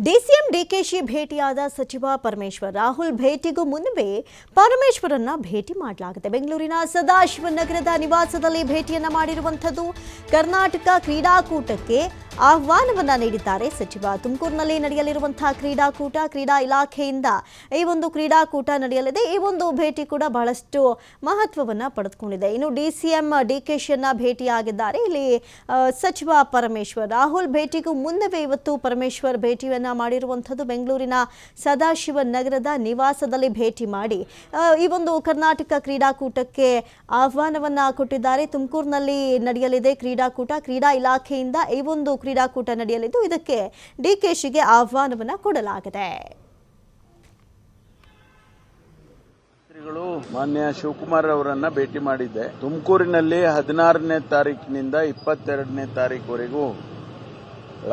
DCM DKShi ಭೇಟಿಯಾದ ಸಚಿವ ಪರಮೇಶ್ವರ್ ರಾಹುಲ್ ಭೇಟಿಗೂ ಮುನ್ನವೇ ಪರಮೇಶ್ವರನ್ನ ಭೇಟಿ ಮಾಡಲಾಗಿದೆ ಬೆಂಗಳೂರಿನ ಸದಾಶಿವ ನಗರದ ನಿವಾಸದಲ್ಲಿ ಭೇಟಿಯನ್ನ ಮಾಡಿರುವಂಥದ್ದು ಕರ್ನಾಟಕ ಕ್ರೀಡಾಕೂಟಕ್ಕೆ ಆಹ್ವಾನವನ್ನ ನೀಡಿದ್ದಾರೆ. ಸಚಿವ ತುಮಕೂರಿನಲ್ಲಿ ನಡೆಯಲಿರುವಂತಹ ಕ್ರೀಡಾಕೂಟ, ಕ್ರೀಡಾ ಇಲಾಖೆಯಿಂದ ಈ ಒಂದು ಕ್ರೀಡಾಕೂಟ ನಡೆಯಲಿದೆ. ಈ ಒಂದು ಭೇಟಿ ಕೂಡ ಬಹಳಷ್ಟು ಮಹತ್ವವನ್ನ ಪಡೆದುಕೊಂಡಿದೆ. ಇನ್ನು D C M D K ಶಿಯನ್ನ ಭೇಟಿಯಾಗಿದ್ದಾರೆ. ಇಲ್ಲಿ ಸಚಿವ ಪರಮೇಶ್ವರ್, ರಾಹುಲ್ ಭೇಟಿಗೂ ಮುನ್ನವೇ ಇವತ್ತು ಪರಮೇಶ್ವರ್ ಭೇಟಿಯನ್ನ ಮಾಡಿರುವಂಥದ್ದು ಬೆಂಗಳೂರಿನ ಸದಾಶಿವ ನಗರದ ನಿವಾಸದಲ್ಲಿ ಭೇಟಿ ಮಾಡಿ ಈ ಒಂದು ಕರ್ನಾಟಕ ಕ್ರೀಡಾಕೂಟಕ್ಕೆ ಆಹ್ವಾನವನ್ನ ಕೊಟ್ಟಿದ್ದಾರೆ. ತುಮಕೂರಿನಲ್ಲಿ ನಡೆಯಲಿದೆ ಕ್ರೀಡಾಕೂಟ. ಕ್ರೀಡಾ ಇಲಾಖೆಯಿಂದ ಈ ಒಂದು ಕ್ರೀಡಾಕೂಟ ನಡೆಯಲಿದ್ದು, ಇದಕ್ಕೆ ಡಿಕೆಶಿಗೆ ಆಹ್ವಾನವನ್ನ ಕೊಡಲಾಗಿದೆ. ಮಾನ್ಯ ಶಿವಕುಮಾರ್ ಅವರನ್ನ ಭೇಟಿ ಮಾಡಿದ್ದೆ. ತುಮಕೂರಿನಲ್ಲಿ ಹದಿನಾರನೇ ತಾರೀಕಿನಿಂದ ಇಪ್ಪತ್ತೆರಡನೇ ತಾರೀಕುವರೆಗೂ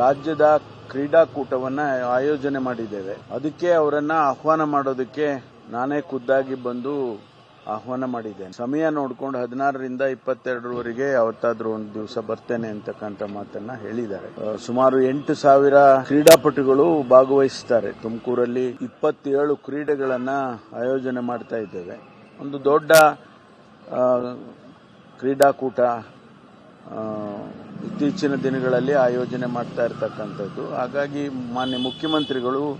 ರಾಜ್ಯದ ಕ್ರೀಡಾಕೂಟವನ್ನ ಆಯೋಜನೆ ಮಾಡಿದ್ದೇವೆ. ಅದಕ್ಕೆ ಅವರನ್ನ ಆಹ್ವಾನ ಮಾಡೋದಕ್ಕೆ ನಾನೇ ಖುದ್ದಾಗಿ ಬಂದು ಆಹ್ವಾನ ಮಾಡಿದ್ದೇನೆ. ಸಮಯ ನೋಡ್ಕೊಂಡು ಹದಿನಾರರಿಂದ ಇಪ್ಪತ್ತೆರಡರವರೆಗೆ ಯಾವತ್ತಾದ್ರೂ ಒಂದು ದಿವಸ ಬರ್ತೇನೆ ಅಂತಕ್ಕಂಥ ಮಾತನ್ನ ಹೇಳಿದ್ದಾರೆ. ಸುಮಾರು ಎಂಟು ಸಾವಿರ ಕ್ರೀಡಾಪಟುಗಳು ಭಾಗವಹಿಸ್ತಾರೆ. ತುಮಕೂರಲ್ಲಿ ಇಪ್ಪತ್ತೇಳು ಕ್ರೀಡೆಗಳನ್ನ ಆಯೋಜನೆ ಮಾಡ್ತಾ ಇದ್ದೇವೆ. ಒಂದು ದೊಡ್ಡ ಕ್ರೀಡಾಕೂಟ ಇತ್ತೀಚಿನ ದಿನಗಳಲ್ಲಿ ಆಯೋಜನೆ ಮಾಡ್ತಾ ಇರತಕ್ಕಂಥದ್ದು. ಹಾಗಾಗಿ ಮಾನ್ಯ ಮುಖ್ಯಮಂತ್ರಿಗಳು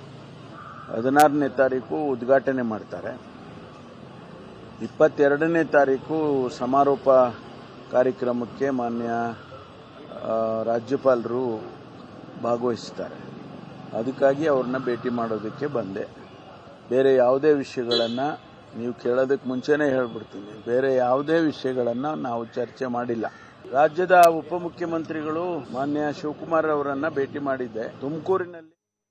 ಹದಿನಾರನೇ ತಾರೀಕು ಉದ್ಘಾಟನೆ ಮಾಡ್ತಾರೆ. ಇಪ್ಪತ್ತೆರಡನೇ ತಾರೀಕು ಸಮಾರೋಪ ಕಾರ್ಯಕ್ರಮಕ್ಕೆ ಮಾನ್ಯ ರಾಜ್ಯಪಾಲರು ಭಾಗವಹಿಸ್ತಾರೆ ಅದಕ್ಕಾಗಿ ಅವ್ರನ್ನ ಭೇಟಿ ಮಾಡೋದಕ್ಕೆ ಬಂದೆ. ಬೇರೆ ಯಾವುದೇ ವಿಷಯಗಳನ್ನು ನೀವು ಕೇಳೋದಕ್ಕೆ ಮುಂಚೆನೇ ಹೇಳ್ಬಿಡ್ತೀನಿ. ಬೇರೆ ಯಾವುದೇ ವಿಷಯಗಳನ್ನು ನಾವು ಚರ್ಚೆ ಮಾಡಿಲ್ಲ. ರಾಜ್ಯದ ಉಪಮುಖ್ಯಮಂತ್ರಿಗಳು ಮಾನ್ಯ ಶಿವಕುಮಾರ್ ಅವರನ್ನ ಭೇಟಿ ಮಾಡಿದ್ದೆ. ತುಮಕೂರಿನಲ್ಲಿ